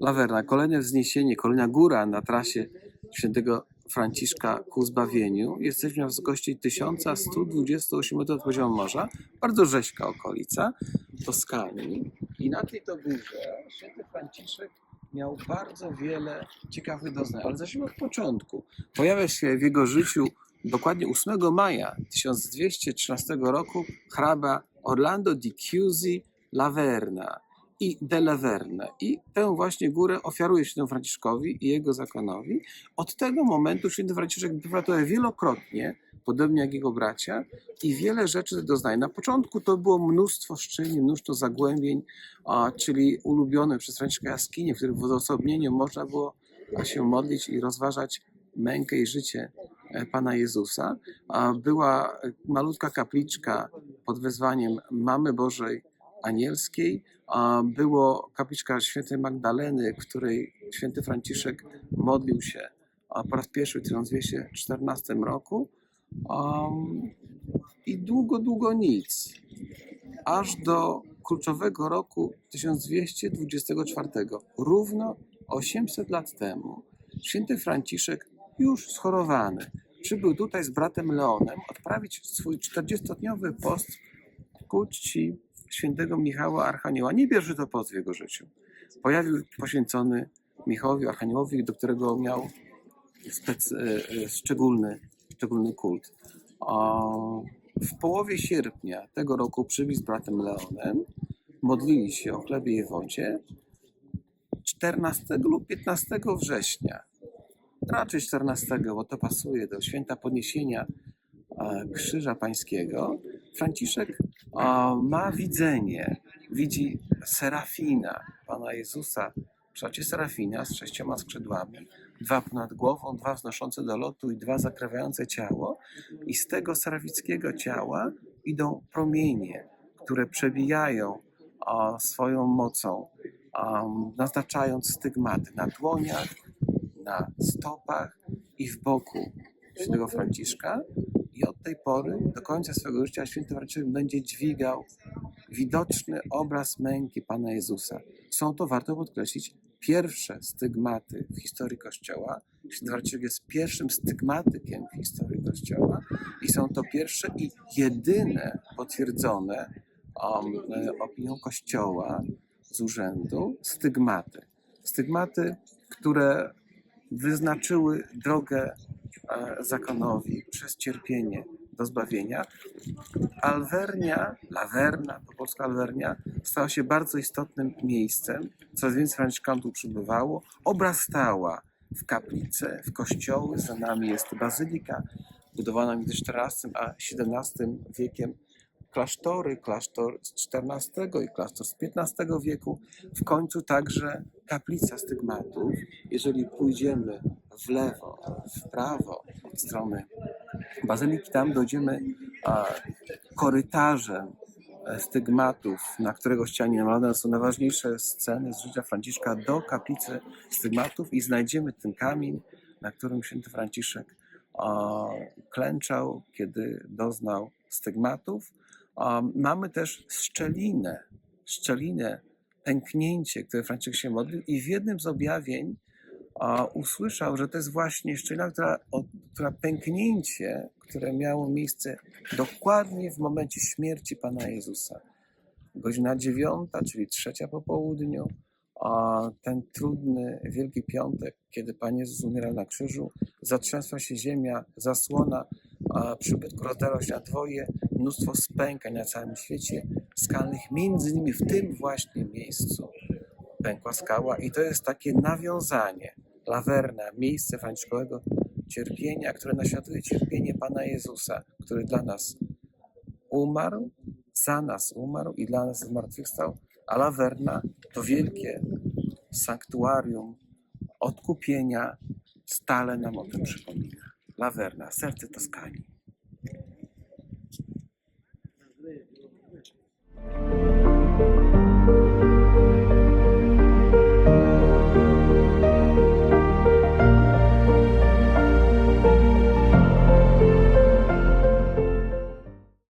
Lawerna, kolejne wzniesienie, kolejna góra na trasie świętego Franciszka ku zbawieniu. Jesteśmy na wysokości 1128 metrów poziomu morza. Bardzo rzeźka okolica Toskanii. I na tej to górze święty Franciszek miał bardzo wiele ciekawych doznań. Ale zacznijmy od początku. Pojawia się w jego życiu dokładnie 8 maja 1213 roku hrabia Orlando di Chiusi Laverna i de Laverne. I tę właśnie górę ofiaruje świętemu Franciszkowi i jego zakonowi. Od tego momentu święty Franciszek tutaj wielokrotnie, podobnie jak jego bracia, i wiele rzeczy doznaje. Na początku to było mnóstwo szczelin, mnóstwo zagłębień, a, czyli ulubione przez Franciszka jaskinie, w których w odosobnieniu można było się modlić i rozważać mękę i życie e, Pana Jezusa. Była e, malutka kapliczka pod wezwaniem Mamy Bożej Anielskiej. Było kapliczka świętej Magdaleny, w której święty Franciszek modlił się po raz pierwszy w 1214 roku. I długo, długo nic. Aż do kluczowego roku 1224, równo 800 lat temu, święty Franciszek, już schorowany, przybył tutaj z bratem Leonem odprawić swój 40-dniowy post ku czci świętego Michała Archanioła. Nie pierwszy to post w jego życiu. Pojawił poświęcony Michałowi Archaniołowi, do którego miał spec, e, e, szczególny, szczególny kult. A w połowie sierpnia tego roku przybył z bratem Leonem, modlili się o chlebie i wodzie. 14 lub 15 września, raczej 14, bo to pasuje do święta podniesienia Krzyża Pańskiego, Franciszek e, ma widzenie, widzi Serafina, Pana Jezusa, kształcie Serafina z sześcioma skrzydłami, dwa ponad głową, dwa wznoszące do lotu i dwa zakrywające ciało. I z tego serafickiego ciała idą promienie, które przebijają a, swoją mocą, naznaczając stygmaty na dłoniach, na stopach i w boku świętego Franciszka. I od tej pory do końca swojego życia święty Franciszek będzie dźwigał widoczny obraz męki Pana Jezusa. Są to, warto podkreślić, pierwsze stygmaty w historii Kościoła. Święty Franciszek jest pierwszym stygmatykiem w historii Kościoła i są to pierwsze i jedyne potwierdzone um, e, opinią Kościoła z urzędu stygmaty. Stygmaty, które wyznaczyły drogę zakonowi przez cierpienie do zbawienia. Alwernia, Laverna, po polsku Alwernia, stała się bardzo istotnym miejscem. Coraz więcej Franciszkanów tu przybywało. Obrastała w kaplice, w kościoły. Za nami jest bazylika, budowana między XIV a XVII wiekiem. Klasztory, klasztor z XIV i klasztor z XV wieku. W końcu także kaplica stygmatów. Jeżeli pójdziemy w lewo, w prawo od strony bazyliki, tam dojdziemy korytarzem e, stygmatów, na którego ścianie namalowane są najważniejsze sceny z życia Franciszka do kaplicy stygmatów i znajdziemy ten kamień, na którym święty Franciszek klęczał, kiedy doznał stygmatów. Mamy też szczelinę, szczelinę, pęknięcie, które Franciszek się modlił i w jednym z objawień usłyszał, że to jest właśnie szczelina, która, która pęknięcie, które miało miejsce dokładnie w momencie śmierci Pana Jezusa. Godzina dziewiąta, czyli trzecia po południu, a ten trudny Wielki Piątek, kiedy Pan Jezus umierał na krzyżu, zatrzęsła się ziemia, zasłona a przybytku rozdarła się na dwoje, mnóstwo spękań na całym świecie skalnych, między innymi w tym właśnie miejscu pękła skała i to jest takie nawiązanie, lawerna, miejsce franciszkowego cierpienia, które naśladuje cierpienie Pana Jezusa, który dla nas umarł, za nas umarł i dla nas zmartwychwstał, a lawerna to wielkie sanktuarium odkupienia stale nam o tym przypomina. Lawerna, serce Toskanii.